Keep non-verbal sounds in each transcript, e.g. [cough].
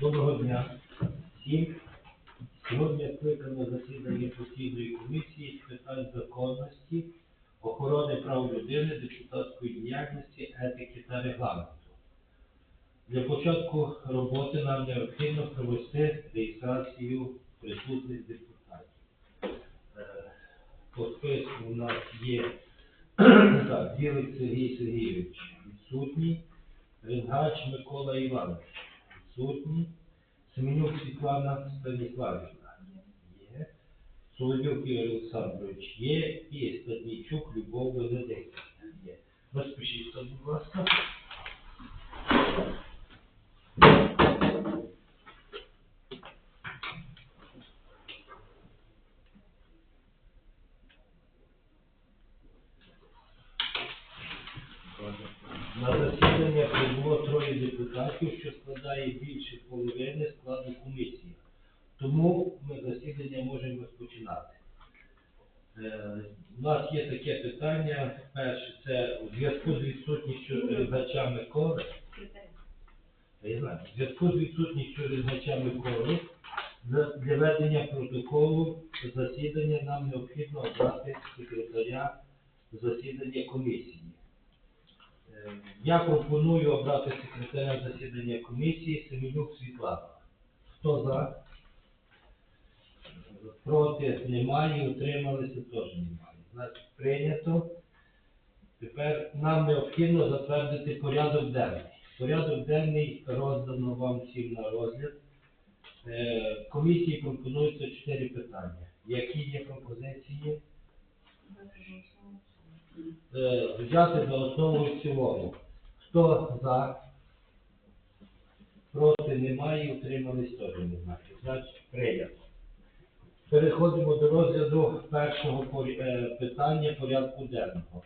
Доброго дня всім. Сьогодні скликано засідання постійної комісії з питань законності, охорони прав людини, депутатської діяльності, етики та регламенту. Для початку роботи нам необхідно провести реєстрацію присутніх депутатів. Е, По списку у нас є [clears throat] так, Білик Сергій Сергійович відсутній, Ренгач Микола Іванович відсутній, Семенюк Світлана Станіславівна. Є, Солодюк Ігор Олександрович. Є. І Стаднійчук Любов Венедиктівна. Є. Розпишіться, будь. На засідання прибуло троє депутатів, що складає більше половини складу комісії. Тому ми засідання можемо розпочинати. Е, У нас є таке питання. Перше, це у зв'язку з відсутністю ризача Миколи. Я зв'язку з відсутністю ризача Миколи для для ведення протоколу засідання нам необхідно обрати секретаря засідання комісії. Я пропоную обрати секретаря засідання комісії Семенюк Світлана. Хто за? Проти немає, утрималися теж немає. Значить, прийнято. Тепер нам необхідно затвердити порядок денний. Порядок денний роздано вам всім на розгляд. Е, Комісії пропонується чотири питання. Які є пропозиції? Е, Взяти за основу і в. Хто за? Проти немає, утримались теж немає. Значить, прийнято. Переходимо до розгляду першого е, питання порядку денного.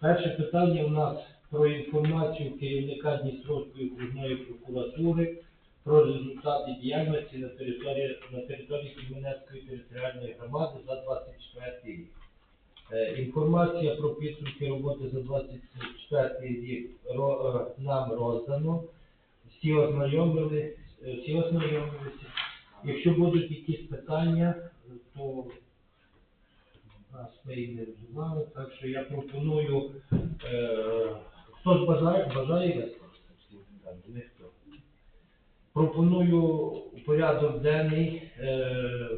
Перше питання у нас про інформацію керівника Дністровської окружної прокуратури про результати діяльності на території, на території Кременецької територіальної громади за 24 рік. Е, Інформація про підсумки роботи за 24 рік е, нам роздано. Всі ознайомились, е, всі ознайомилися. Якщо будуть якісь питання, то нас ми і не розумали, так що я пропоную, е, хто ж бажає, бажає висловитися ніхто. Пропоную порядок денний, е,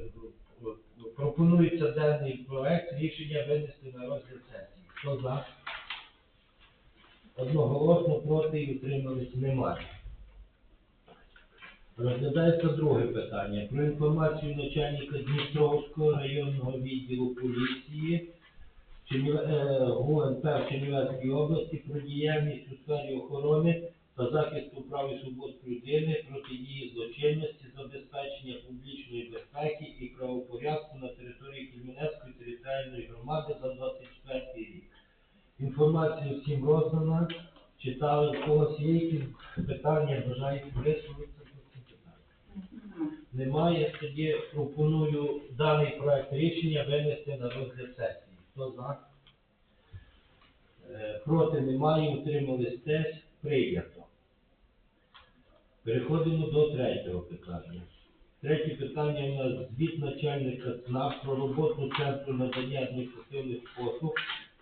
пропонується денний проект рішення винести на розгляд сесії. Хто за? Одноголосно проти і утримались немає. Розглядається друге питання про інформацію начальника Дністровського районного відділу поліції е, ГУНП в Чернівецькій області про діяльність у сфері охорони та захисту прав і свобод людини, протидії злочинності, забезпечення публічної безпеки і правопорядку на території Кельменецької територіальної громади за 24 рік. Інформація всім роздана. Читали, в когось є якісь питання, бажають висловитися по цим питанням. Немає, тоді пропоную даний проект рішення винести на розгляд сесії. Хто за? Е, Проти немає, утримались теж, прийнято. Переходимо до третього питання. Третє питання у нас звіт начальника ЦНАП про роботу Центру надання адміністративних послуг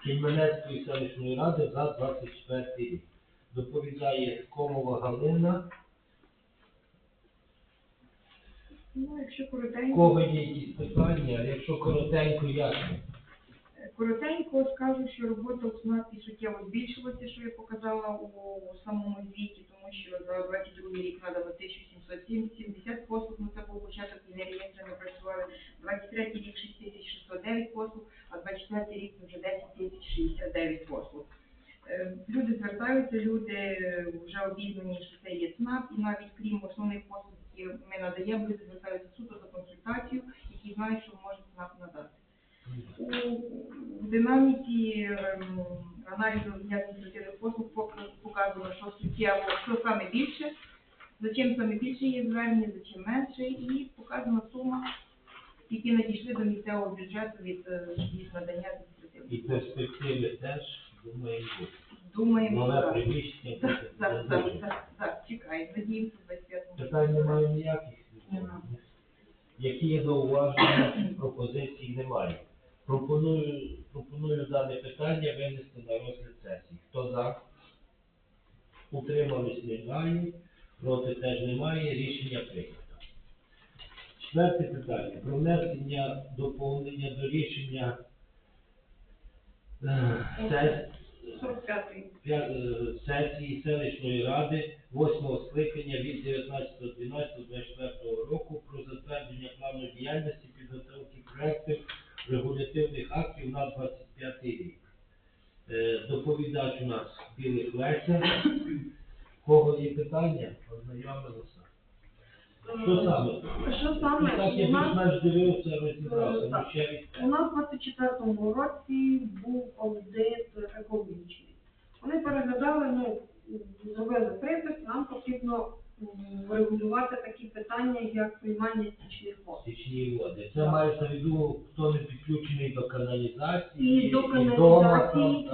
Кільменецької селищної ради за 24 рік. Доповідає Комова Галина. Ну, якщо У коротенько, кого є якісь питання, якщо коротенько, як? коротенько скажу, що робота у СНАПі суттєво збільшилася, що я показала у самому звіті, тому що за 22 рік надано 1770 послуг, це був початок реєстри не працювали, 23 рік 6609 послуг, а 24 рік вже 10069 послуг. Е, Люди звертаються, люди е, вже обізнані, що це є ЦНАП, і навіть крім основних послуг, які ми надаємо, люди звертаються суто за консультацію, які знають, що може ЦНАП надати. У динаміці ем, аналізу адміністративних послуг пок- показано, що суттєво, що саме більше, за чим саме більше є звернення, за чим менше, і показана сума, які надійшли до місцевого бюджету від, е, від надання І перспективи теж, будуть. Думаємо, Нове так. приміщення Так, так, так, так, так, чекай, надіємося, 25 питань немає ніяких. Нема. Які є зауваження, пропозицій немає. Пропоную, пропоную дане питання винести на розгляд сесії. Хто за? Утримались немає, проти теж немає, рішення прийнято. Четверте питання. Про внесення доповнення до рішення е, сес- 45-й. п'я- е, сесії селищної ради 8 скликання від 19.12.24 року про затвердження плану діяльності підготовки проєктів регулятивних актів на 25 рік. Е, Доповідач у нас Білих Леся. Кого є питання? Ознайомилися. Що саме? Що саме? так я У нас більш-менш дивився, розібрався. Ну, ще від- У нас в 24-му році був аудит екологічний. Вони переглядали, ну, зробили припис, нам потрібно врегулювати такі питання, як приймання стічних вод. Стічні води. Це мається в виду, хто не підключений до каналізації. І до каналізації,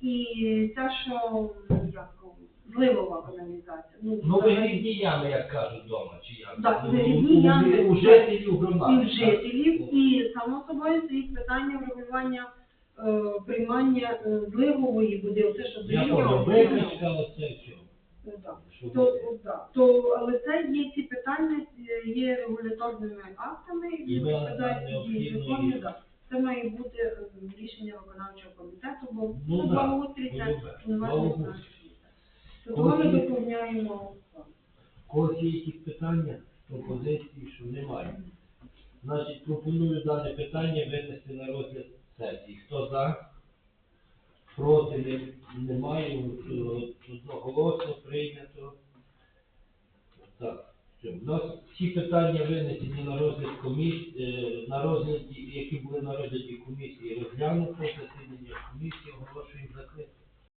і, і ця, що як, зливова каналізація. Ну, Ну, вигрібні ями, як кажуть вдома, чи як? Так, Ну, вигрібні у- ями. У жителів і громади. в жителів, і само собою стоїть питання врегулювання е, приймання е, зливової води, оце що Я помню, викачка, оце все. Ну, так. То, да. то, але це є ці питання, е, є регуляторними актами, І які ми нам дії необхідно закону, їх- да. Це має бути е, рішення виконавчого комітету, бо Ну, ну, да, благоустрій це полюбе. інноваційний Благоустрій. ми доповняємо. Когось є якісь питання, пропозиції, що немає. Значить, пропоную дане питання винести на розгляд сесії. Хто за? Проти не- немає, е, одноголосно прийнято. Так. У нас всі питання винесені на розгляд комісії, на розгляді, які були на розгляді комісії, розглянуто, засідання комісії оголошуємо закритим.